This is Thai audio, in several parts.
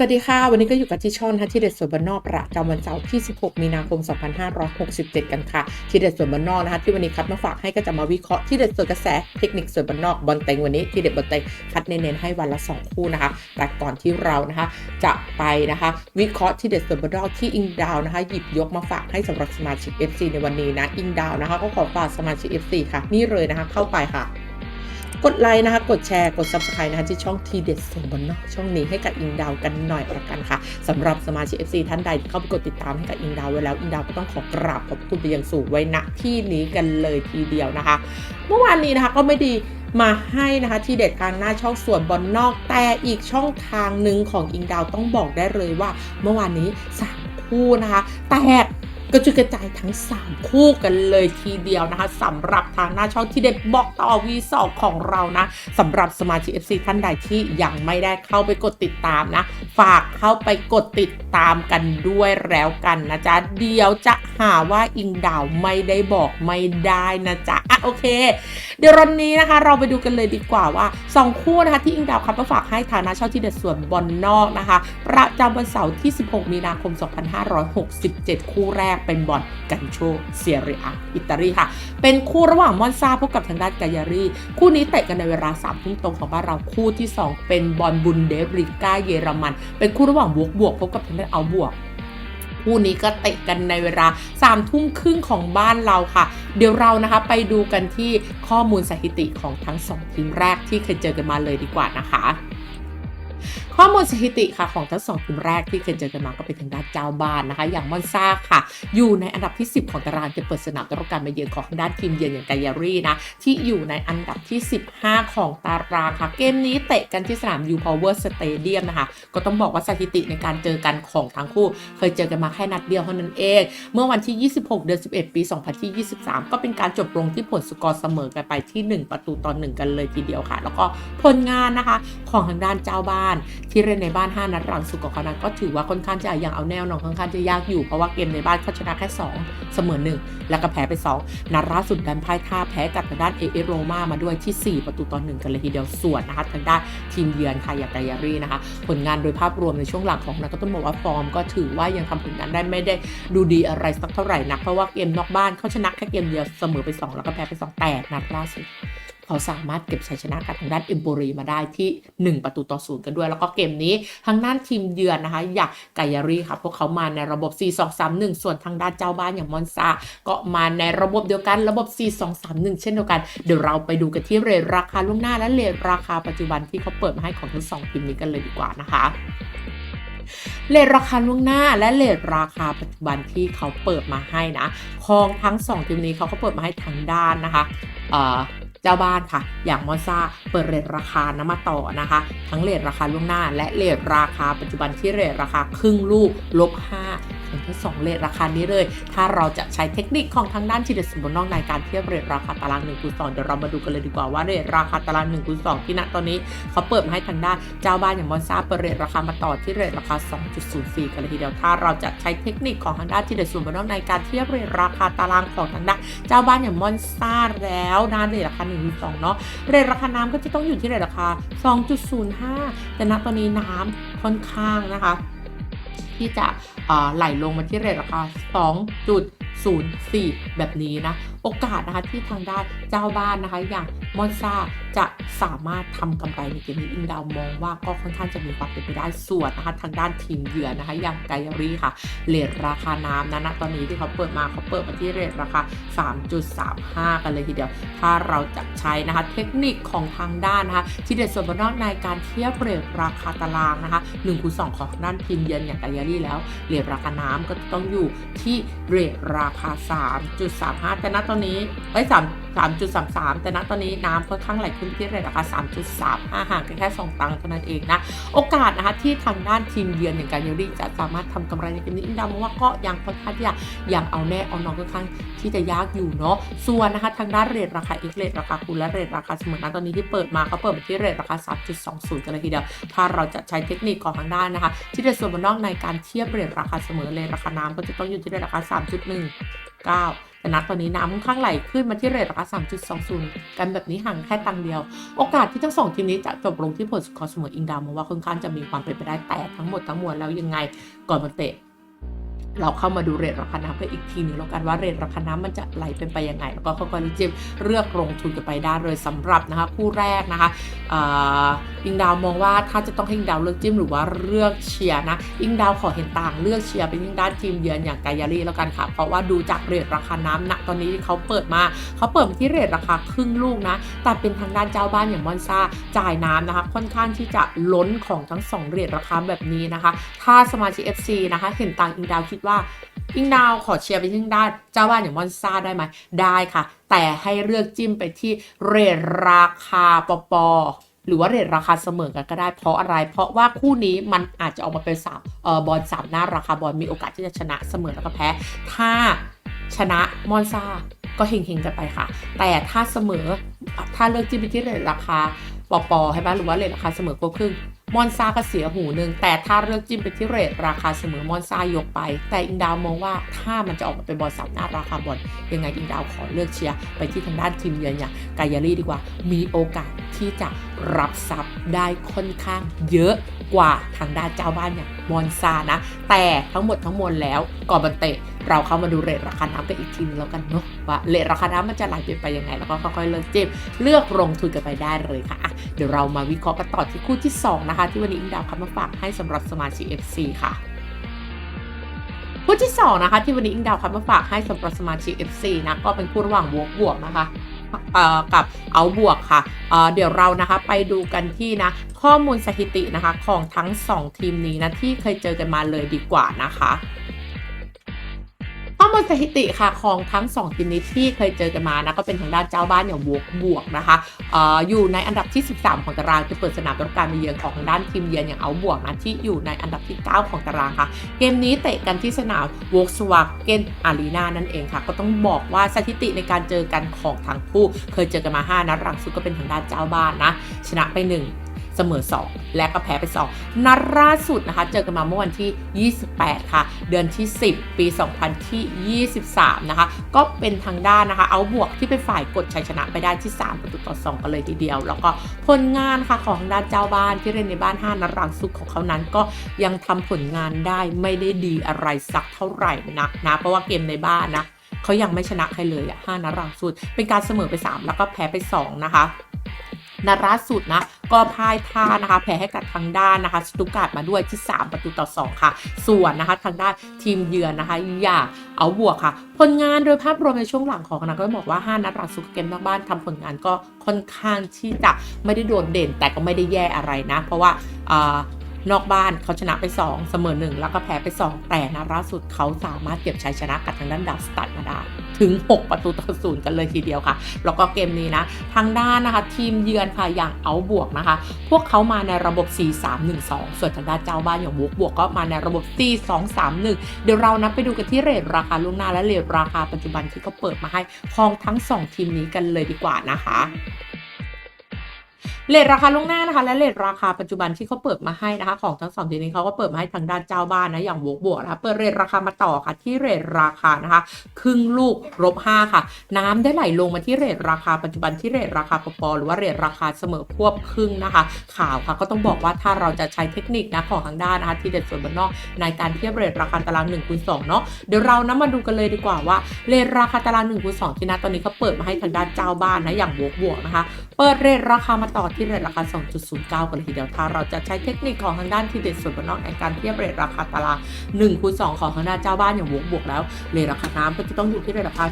สวัสดีค่ะ วันนี้ก็อยู่กับที่ช่องที่เด็ดส่วนบ้านนอกประจำวันเสาร์ที่ 16 มีนาคม 2567 กันค่ะ ที่เด็ดส่วนบ้านนอกนะคะที่วันนี้คัดมาฝากให้ก็จะมาวิเคราะห์ที่เด็ดส่วนกระแสเทคนิคส่วนบ้านนอกบอลเต็งวันนี้ที่เด็ดบอลเต็งคัดเน้นๆให้วันละ 2 คู่นะคะ แต่ก่อนที่เรานะคะจะไปนะคะ วิเคราะห์ที่เด็ดส่วนบ้านนอกที่อิงดาวนะคะหยิบยกมาฝากให้สำหรับสมาชิก FC ในวันนี้นะอิงดาวนะคะก็ขอฝากสมาชิก FC ค่ะ นี่เลยนะคะเข้าไปค่ะ กดไลค์นะคะ กดแชร์กด subscribe นะคะที่ช่องทีเด็ดส่วนบนนอกช่องนี้ให้กับอิงดาวกันหน่อยละกันค่ะสำหรับสมาชิก FC ท่านใดที่เข้าไปกดติดตามให้กับอิงดาวไว้แล้วอิงดาวก็ต้องขอกราบขอบคุณไปยังสูงไว้ณที่นี้กันเลยทีเดียวนะคะ เมื่อวานนี้นะคะก็ไม่ดีมาให้นะคะที่เด็ดทางหน้าช่องส่วนบอลนอกแต่อีกช่องทางหนึ่งของอิงดาวต้องบอกได้เลยว่า เมื่อวานนี้สามคู่นะคะ แตก กระจุยกระจายทั้ง 3 คู่กันเลยทีเดียวนะคะสำหรับทางหน้าช่องที่เด็ดบอกต่อ V2 ของเรานะสำหรับสมาชิก FC ท่านใดที่ยังไม่ได้เข้าไปกดติดตามนะ ฝากเข้าไปกดติดตามกันด้วยแล้วกันนะจ๊ะเดี๋ยวจะหาว่าอิงดาวไม่ได้บอกไม่ได้นะจ๊ะอะโอเค เดี๋ยววันนี้นะคะ เราไปดูกันเลยดีกว่าว่า 2 คู่นะคะที่อิงดาวคัดมาฝากให้ทางหน้าช่องที่เด็ดส่วนบอลนอกนะคะ ประจำวันเสาร์ที่ 16 มีนาคม 2567 คู่แรกเป็นบอลกันโชเซียริอาอิตาลีค่ะ เป็นคู่ระหว่างมอนซาพบกับทางด้านกายารีคู่นี้เตะกันในเวลา3ทุ่มตรงของบ้านเราคู่ที่ 2 เป็นบอลบุนเดฟริก้าเยอรมัน เป็นคู่ระหว่างบวกบวกพบกับทางด้านเอาบวกคู่นี้ก็เตะกันในเวลา3ามทุ่มครึ่งของบ้านเราค่ะ เดี๋ยวเรานะคะไปดูกันที่ข้อมูลสถิติของทั้ง 2 ทีมแรกที่เคยเจอกันมาเลยดีกว่านะคะ ข้อมูลสถิติค่ะของทั้งสองทีมแรกที่เคยเจอกันมาก็เป็นทางด้านเจ้าบ้านนะคะ อย่างมอนซาค่ะ อยู่ในอันดับที่ 10 ของตารางเก็บเปิดสนามต้อนรับการมาเยือนของทางด้านทีมเยือนอย่างกายารีนะที่อยู่ในอันดับที่ 15 ของตารางค่ะ เกมนี้เตะกันที่สนามยูพาวเวอร์สเตเดียมนะคะ ก็ต้องบอกว่าสถิติในการเจอกันของทั้งคู่ เคยเจอกันมาแค่นัดเดียวเท่านั้นเอง เมื่อวันที่ 26 เดือน 11 ปี 2023 ก็เป็นการจบลงที่ผลสกอร์เสมอกันไปที่ 1 ประตูต่อ1กันเลยทีเดียวค่ะ แล้วก็ผลงานนะคะของทางด้านเจ้าบ้านที่เล่นในบ้าน 5 นัดหลังสุดของเขานั้นก็ถือว่าค่อนข้างจะยังเอาแนวนอนค่อนข้างจะยากอยู่เพราะว่าเกมในบ้านเขาชนะแค่ 2 เสมอ 1 แล้วก็แพ้ไป 2 นัดล่าสุดดันพ่ายท่าแพ้กับทางด้านเอเอโรมามาด้วยที่ 4 ประตูต่อ1กันเลยทีเดียวส่วนนะคะทางด้านทีมเยือนค่ะอย่างไกยารีนะคะ ผลงานโดยภาพรวมในช่วงหลังของนั้นก็ต้องบอกว่าฟอร์มก็ถือว่ายังทำผลงานได้ไม่ได้ดูดีอะไรสักเท่าไหร่นักเพราะว่าเกมนอกบ้านเขาชนะแค่เกมเดียวเสมอไป 2 แล้วก็แพ้ไป 2 แต่นัดล่าสุด เขาสามารถเก็บชัยชนะกับทางด้านเอมโบรีมาได้ที่ 1 ประตูต่อศูนย์กันด้วย แล้วก็เกมนี้ทางด้านทีมเยือนนะคะอย่างไกยารีค่ะพวกเขามาในระบบ 4-2-3-1 ส่วนทางด้านเจ้าบ้านอย่างมอนซาก็มาในระบบเดียวกันระบบ 4-2-3-1 เช่นเดียวกัน เดี๋ยวเราไปดูกันที่เรทราคาล่วงหน้าและเรทราคาปัจจุบันที่เขาเปิดมาให้ของทั้งสองทีมนี้กันเลยดีกว่านะคะเลทราคาล่วงหน้าและเลทราคาปัจจุบันที่เขาเปิดมาให้นะ ของทั้งสองทีมนี้เขาก็เปิดมาให้ทางด้านนะคะ เจ้าบ้านค่ะ อย่างมอซ่าเปิดเรทราคานำมาต่อนะคะ ทั้งเรทราคาล่วงหน้า และเรทราคาปัจจุบันที่เรทราคาครึ่งลูกลบ5 เป็นทั้งสองเลทราคานี้เลย ถ้าเราจะใช้เทคนิคของทางด้านทีเดสมบูรณ์นอกในการเทียบเรทราคาตาราง1คูณ2เดี๋ยวเรามาดูกันเลยดีกว่าว่าเรทราคาตาราง1คูณ2ที่ณตอนนี้เขาเปิดมาให้ทางด้านเจ้าบ้านอย่างมอนซาเปิดเรทราคามาต่อที่เรทราคา 2.04 กันเลยทีเดียวถ้าเราจะใช้เทคนิคของทางด้านที่เด็ดส่วนบนอกในการเทียบเรทราคาตารางของทางด้านเจ้าบ้านอย่างมอนซาแล้วนะเรทราคา1.2เนาะเรทราคาน้ำก็จะต้องอยู่ที่เรทราคา 2.05 แต่ณตอนนี้น้ำค่อนข้างนะคะ ที่จะไหลลงมาที่เรทราคา 2.04 แบบนี้นะ โอกาสนะคะที่ทางด้านเจ้าบ้านนะคะอย่าง มอนซาจะสามารถทำกำไรในเกมนี้อิงดาวมองว่าก็ค่อนข้างจะมีความเป็นไปได้ส่วนนะคะทางด้านทีมเยือนนะคะอย่างไกอารีค่ะเรทราคาน้ำนะณตอนนี้ที่เขาเปิดมาเขาเปิดมาที่เรทราคา 3.35 กันเลยทีเดียว ถ้าเราจะใช้นะคะเทคนิคของทางด้านนะคะที่เด็ดส่วนบนนอกในการเทียบเรทราคาตารางนะคะ1คูณ2ของด้านทีมเยือนอย่างไกอารีแล้วเรทราคาน้ำก็ต้องอยู่ที่เรทราคา 3.35 แต่ณตอนนี้ไอ้ย3 3.33 แต่ณตอนนี้น้ำค่อนข้างไหลขึ้นที่เรทราคา 3.35 ห่างกันแค่ 2 ตังค์เท่านั้นเองนะ โอกาสนะคะที่ทางด้านทีมเยือนอย่างการเยลลี่จะสามารถทำกำไรในเกมนี้อินดามว่าก็ยังค่อนข้างที่จะยังเอาแน่เอานอนค่อนข้างที่จะยากอยู่เนาะ ส่วนนะคะทางด้านเรทราคา X เรทราคาคูณและเรทราคาเสมอนั้นตอนนี้ที่เปิดมาเขาเปิดมาที่เรทราคา 3.20 กันเลยทีเดียว ถ้าเราจะใช้เทคนิคของทางด้านนะคะ ที่เด็ดส่วนบนนอกในการเทียบเรทราคาเสมอเลยราคาน้ำก็จะต้องอยู่ที่เรทราคา 3.1 9แต่นัดตอนนี้น้ำค่อนข้างไหลขึ้นมาที่เรทราคา 3.20 กันแบบนี้ห่างแค่ตังเดียว โอกาสที่ทั้งสองทีมนี้จะจบลงที่ผลสกอร์เสมออิงดาวมองว่าค่อนข้างจะมีความเป็นไปได้แต่ทั้งหมดทั้งมวลแล้วยังไงก่อนมาเตะเราเข้ามาดูเรทราคาน้ำกันอีกทีหนึ่งแล้วกันว่าเรทราคาน้ำมันจะไหลเป็นไปยังไง แล้วก็ค่อยๆจิ้มเลือกลงทุนกันไปได้เลยสำหรับนะคะคู่แรกนะคะอิงดาวมองว่าถ้าจะต้องให้อิงดาวเลือกจิ้มหรือว่าเลือกเชียร์นะ อิงดาวขอเห็นต่างเลือกเชียร์เป็นทางด้านทีมเยือนอย่างกายารีแล้วกันค่ะ เพราะว่าดูจากเรทราคาน้ำณตอนนี้ที่เขาเปิดมาเขาเปิดมาที่เรทราคาครึ่งลูกนะ แต่เป็นทางด้านเจ้าบ้านอย่างมอนซาจ่ายน้ำนะคะ ค่อนข้างที่จะล้นของทั้งสองเรทราคาแบบนี้นะคะ ถ้าสมาชิก FC นะคะ เห็นต่างอิงดาวคิดว่าอิงดาวขอเชียร์ไปที่งด้านเจ้าบ้านอย่างมอนซาได้ไหมได้ค่ะ แต่ให้เลือกจิ้มไปที่เรทราคาปป หรือว่าเรทราคาเสมอกันก็ได้เพราะอะไร เพราะว่าคู่นี้มันอาจจะออกมาเป็นสามเอ่อบอลสามหน้าราคาบอลมีโอกาสที่จะชนะเสมอแล้วก็แพ้ ถ้าชนะมอนซาก็เฮงๆกันไปค่ะ แต่ถ้าเสมอถ้าเลือกจิ้มไปที่เรทราคาปปใช่ไหมหรือว่าเรทราคาเสมอกว่าครึ่งมอนซาก็เสียหูหนึ่งแต่ถ้าเลือกจิ้มไปที่เรทราคาเสมอมอนซายกไป แต่อิงดาวมองว่าถ้ามันจะออกมาเป็นบอลสามหน้าราคาบอลยังไงอิงดาวขอเลือกเชียร์ไปที่ทางด้านทีมเยือนอย่างกายารีดีกว่า มีโอกาสที่จะ รับทรัพย์ได้ค่อนข้างเยอะกว่าทางด้านเจ้าบ้านอย่างมอนซานะ แต่ทั้งหมดทั้งมวลแล้วก่อนบันเตะ เราเข้ามาดูเรทราคาน้ำกันอีกทีนึงแล้วกันเนาะว่าเรทราคาน้ำมันจะไหลเปไปยังไง แล้วก็ค่อยๆเลือกจิ้มเลือกลงทุนกันไปได้เลยค่ะะเดี๋ยวเรามาวิเคราะห์กันต่อที่คู่ที่ 2 นะคะ ที่วันนี้อิงดาวคัดมาฝากให้สำหรับสมาชิก FC ค่ะคู่ที่2นะคะที่วันนี้อิงดาวคัดมาฝากให้สำหรับสมาชิก FC นะก็เป็นคู่ระหว่างบวกบวกนะคะ กับเอาบวกค่ะเเดี๋ยวเรานะคะไปดูกันที่นะข้อมูลสถิตินะคะของทั้ง 2 ทีมนี้นะที่เคยเจอกันมาเลยดีกว่านะคะ ข้อมูลสถิติค่ะของทั้ง2ทีมนี้ที่เคยเจอกันมานะก็เป็นทางด้านเจ้าบ้านอย่างบวกบวกนะคะอ่ออยู่ในอันดับที่ 13 ของตารางจะเปิดสนามรับการมาเยือนของทางด้านทีมเยือนอย่างเอาบวกนะที่อยู่ในอันดับที่ 9 ของตารางค่ะ เกมนี้เตะกันที่สนาม Volkswagen Arena นั่นเองค่ะ ก็ต้องบอกว่าสถิติในการเจอกันของทั้งคู่ เคยเจอกันมา 5นัดหลังสุดก็เป็นทางด้านเจ้าบ้านนะชนะไป 1 เสมอ 2 และก็แพ้ไป 2 นัดล่าสุดนะคะ เจอกันมาเมื่อวันที่ 28 ค่ะ เดือนที่ 10 ปี 2023 นะคะ ก็เป็นทางด้านนะคะ เอาบวกที่เป็นฝ่ายกดชัยชนะไปได้ที่ 3 ประตูต่อ 2 กันเลยทีเดียว แล้วก็ผลงานค่ะของทางด้านเจ้าบ้านที่เล่นในบ้าน 5 นัดหลังสุดของเขานั้นก็ยังทำผลงานได้ไม่ได้ดีอะไรสักเท่าไหร่นักนะ เพราะว่าเกมในบ้านนะเขายังไม่ชนะใครเลยอะ5นัดหลังสุด เป็นการเสมอไป 3 แล้วก็แพ้ไป 2 นะคะนัดล่าสุดนะ ก็พ่ายท่านะคะแพ้ให้กับทางด้านนะคะสตุการ์ดมาด้วยที่ 3 ประตูต่อ 2 ค่ะ ส่วนนะคะทางด้านทีมเยือนนะคะอย่าเอาบวกค่ะ ผลงานโดยภาพรวมในช่วงหลังของนะก็บอกว่า 5 นัดหลังสุดเกมนอกบ้านทำผลงานก็ค่อนข้างที่จะไม่ได้โดดเด่นแต่ก็ไม่ได้แย่อะไรนะ เพราะว่า นอกบ้านเขาชนะไป 2 เสมอ 1 แล้วก็แพ้ไป 2 แต่นัดล่าสุดเขาสามารถเก็บชัยชนะกับทางด้านดาวสตัดมาได้ถึง 6 ประตูต่อศูนย์กันเลยทีเดียวค่ะ แล้วก็เกมนี้นะ ทางด้านนะคะทีมเยือนค่ะอย่างเอาบวกนะคะ พวกเขามาในระบบ 4-3-1-2 ส่วนทางด้านเจ้าบ้านอย่างบวกบวกก็มาในระบบ 4-2-3-1 เดี๋ยวเรานะไปดูกันที่เรทราคาล่วงหน้าและเรทราคาปัจจุบันที่เขาเปิดมาให้ของทั้ง 2 ทีมนี้กันเลยดีกว่านะคะ เลทราคาล่วงหน้านะคะ และเลทราคาปัจจุบันที่เขาเปิดมาให้นะคะ ของทั้งสองทีนี้เขาก็เปิดมาให้ทางด้านเจ้าบ้านนะอย่างบวกบวกนะคะเปิดเรทราคามาต่อค่ะที่เรทราคานะคะ ครึ่งลูกลบ5ค่ะ น้ำได้ไหลลงมาที่เรทราคาปัจจุบันที่เรทราคาปปหรือว่าเรทราคาเสมอควบครึ่งนะคะ ข่าวค่ะก็ต้องบอกว่าถ้าเราจะใช้เทคนิคนะของทางด้านนะคะที่เด็ดส่วนบนนอกในการเทียบเรทราคาตาราง1คูณ2เนาะเดี๋ยวเรานะมาดูกันเลยดีกว่าว่าเรทราคาตาราง1คูณ2ที่นะตอนนี้เขาเปิดมาให้ทางด้านเจ้าบ้านนะอย่างบวกบวกนะคะ เปิดเรทราคามาต่อที่เรทราคา 2.09 กันเลยทีเดียวถ้าเราจะใช้เทคนิคของทางด้านทีเด็ดส่วนบนนอกในการเทียบเรทราคาตาราง1คูณ2ของทางด้านเจ้าบ้านอย่างวกบวกแล้วเรทราคาน้ำก็จะต้องอยู่ที่เรทราคา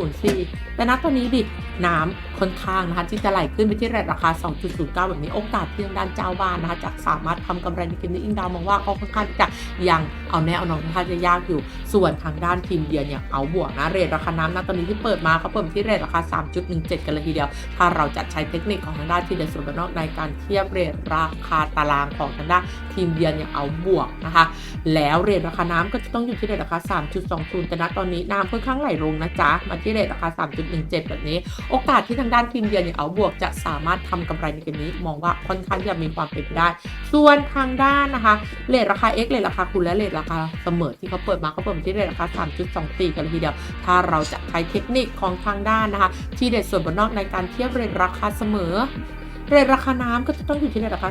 2.04 แต่ณตอนนี้ดิน้ำค่อนข้างนะคะที่จะไหลขึ้นไปที่เรทราคา 2.09 แบบนี้โอกาสที่ทางด้านเจ้าบ้านนะคะจะสามารถทำกำไรในเกมนี้อิงดาวมองว่าเขาค่อนข้างที่จะยังเอาแน่เอานอนค่อนข้างจะยากอยู่ ส่วนทางด้านทีมเยือนอย่างเอาบวกนะเรทราคาน้ำณตอนนี้ที่เปิดมาเขาเปิดที่เรทราคา 3.17 กันเลยทีเดียว ถ้าเราจะใช้เทคนิคของทางด้านทีเด็ดส่วนบนนอกในการเทียบเรทราคาตารางของทางด้านทีมเยือนอย่างเอาบวกนะคะ แล้วเรทราคาน้ำก็จะต้องอยู่ที่เรทราคา 3.20 แต่ณตอนนี้น้ำค่อนข้างไหลลงนะจ๊ะมาที่เรทราคา 3.17 แบบนี้ โอกาสที่ทางด้านทีมเยือนอย่างเอาบวก จะสามารถทำกำไรในเกมนี้มองว่าค่อนข้างจะมีความเป็นไปได้ ส่วนทางด้านนะคะเรทราคา X เรทราคาคูณและเรทราคาเสมอที่เขาเปิดมาเขาเปิดมาที่เรทราคา 3.24 กันเลยทีเดียว ถ้าเราจะใช้เทคนิคของทางด้านนะคะ ที่เด็ดส่วนบนนอกในการเทียบเรทราคาเสมอ เรทราคาน้ำก็จะต้องอยู่ที่เรทราคา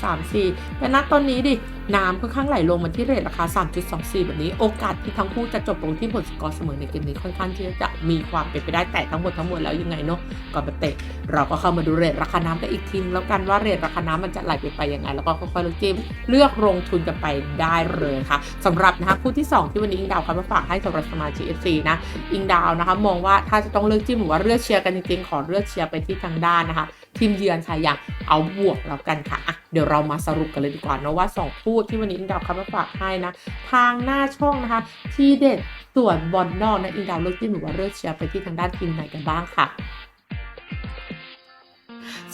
3.34แต่ณตอนนี้ดิ น้ำค่อนข้างไหลลงมาที่เรทราคา 3.24 แบบนี้ โอกาสที่ทั้งคู่จะจบลงที่ผลสกอร์เสมอในเกมนี้ค่อนข้างที่จะมีความเป็นไปได้แต่ทั้งหมดทั้งมวลแล้วยังไงเนาะก่อนไปเตะเราก็เข้ามาดูเรทราคาน้ำกันอีกทีแล้วกันว่าเรทราคาน้ำมันจะไหลไปไปยังไง แล้วก็ค่อยๆเลือกจิ้มเลือกลงทุนกันไปได้เลยค่ะสำหรับนะคะคู่ที่ 2 ที่วันนี้อิงดาวเขามาฝากให้สำหรับสมาชิก FC นะอิงดาวนะคะมองว่าถ้าจะต้องเลือกจิ้มหรือว่าเลือกเชียร์กันจริงๆขอเลือกเชียร์ไปที่ทางด้านนะคะทีมเยือนค่ะอย่างเอาบวกแล้วกันค่ะเดี๋ยวเรามาสรุปกันเลยดีกว่าเนะว่า 2 คู่ที่วันนี้อิงดาวเขามาฝากให้นะ ทางหน้าช่องนะคะ ที่เด็ดส่วนบอลนอกนะอิงดาวเลือกจิ้มหรือว่าเลือกเชียร์ไปที่ทางด้านทีมไหนกันบ้างค่ะ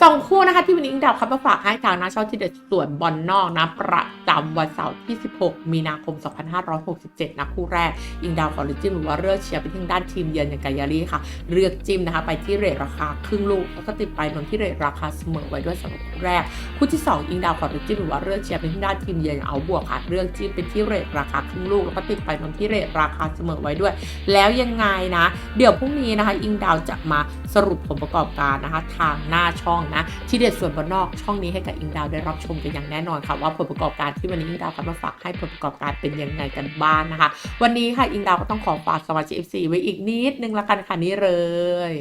สองคู่นะคะที่วันนี้อิงดาวคับมาฝากให้ทางน้าช่องที่เด็ดส่วนบอลนอกนะ ประจำวันเสาร์ที่ 16 มีนาคม 2567 นะคู่แรก อิงดาวขอเลือจิ้มหรือว่าเลือกเชียร์ไปที่ทางด้านทีมเยือนอย่างกายารีค่ะ เลือกจิ้มนะคะ ไปที่เรทราคาครึ่งลูก แล้วก็ติดไปนนที่เรทราคาเสมอไว้ด้วยสำหรับคู่แรก คู่ที่ 2 อิงดาวขอเลือจิ้มหรือว่าเลือกเชียร์ไปที่ด้านทีมเยือนอย่างเอาบวกค่ะเลือกจิ้มเป็นที่เรทราคาครึ่งลูกแล้วก็ติดไปนนที่เรทราคาเสมอไว้ด้วย แล้วยังไงนะ เดี๋ยวพรุ่งนี้นะคะ อิงดาวจะมาสรุปผลประกอบการนะคะ ทางหน้าช่องนะ ที่เด็ดส่วนบนนอกช่องนี้ให้กับอิงดาวได้รับชมกันอย่างแน่นอนค่ะ ว่าผลประกอบการที่วันนี้อิงดาวคัดมาฝากให้ผลประกอบการเป็นยังไงกันบ้างนะคะ วันนี้ค่ะอิงดาวก็ต้องขอฝากสมาชิก FC ไว้อีกนิดนึงละกันค่ะนี่เลย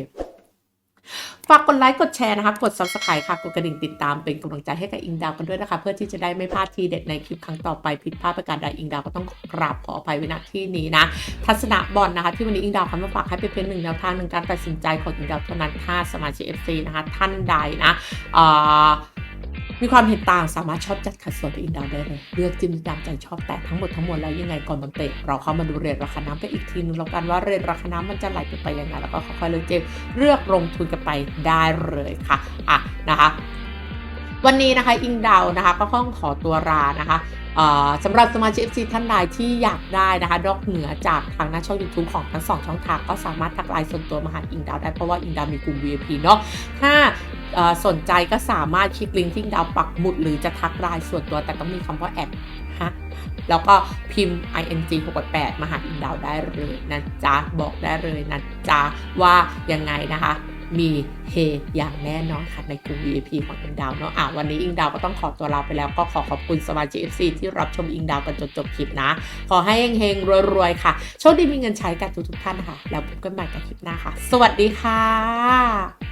ฝากกดไลค์กดแชร์นะคะ กด subscribe ค่ะ กดกระดิ่งติดตามเป็นกำลังใจให้กับอิงดาวกันด้วยนะคะ เพื่อที่จะได้ไม่พลาดทีเด็ดในคลิปครั้งต่อไปผิดพลาดประการใดอิงดาวก็ต้องกราบขออภัยไว้ณที่นี้นะ ทัศนะบอลนะคะ ที่วันนี้อิงดาวคำมาฝากให้เป็นเพียงหนึ่งแนวทางหนึ่งการตัดสินใจของอิงดาวเท่านั้นถ้าสมาชิก FC นะคะท่านใดนะเอ่อ มีความเห็นต่างสามารถชอบจัดขัดส่วนกับอิงดาวได้เลย เลือกจิ้มตามใจชอบแต่ทั้งหมดทั้งมวลแล้วยังไงก่อนมันเตะเราเข้ามาดูเรทราคาน้ำไปอีกทีนึงแล้วกันว่าเรทราคาน้ำมันจะไหลไปไปยังไงแล้วก็ค่อยๆเลือกเจมเลือกลงทุนกันไปได้เลยค่ะอะนะคะ วันนี้นะคะอิงดาวนะคะก็ต้องขอตัวลานะคะสำหรับสมาชิก FC ท่านใดที่อยากได้นะคะนอกเหนือจากทางหน้าช่อง YouTube ของทั้งสองช่องทางก็สามารถทักไลน์ส่วนตัวมาหาอิงดาวได้เพราะว่าอิงดาวมีกลุ่ม VIP เนาะถ้าสนใจก็สามารถคลิกลิงก์ที่ดาวปักหมุดหรือจะทักไลน์ส่วนตัวแต่ต้องมีคำว่าแอดฮะแล้วก็พิมพ์ ing 6.8มาหาอิงดาวได้เลยนะจ๊ะบอกได้เลยนะจ๊ะว่ายังไงนะคะ มีเฮอย่างแน่นอนค่ะในกลุ่ม VIP ของอิงดาวเนาะอะวันนี้อิงดาวก็ต้องขอตัวลาไปแล้วก็ขอขอบคุณสมาชิก FC ที่รับชมอิงดาวกันจนจบคลิปนะ ขอให้เฮงๆรวยๆค่ะ โชคดีมีเงินใช้กันทุกๆท่านค่ะ แล้วพบกันใหม่กับคลิปหน้าค่ะ สวัสดีค่ะ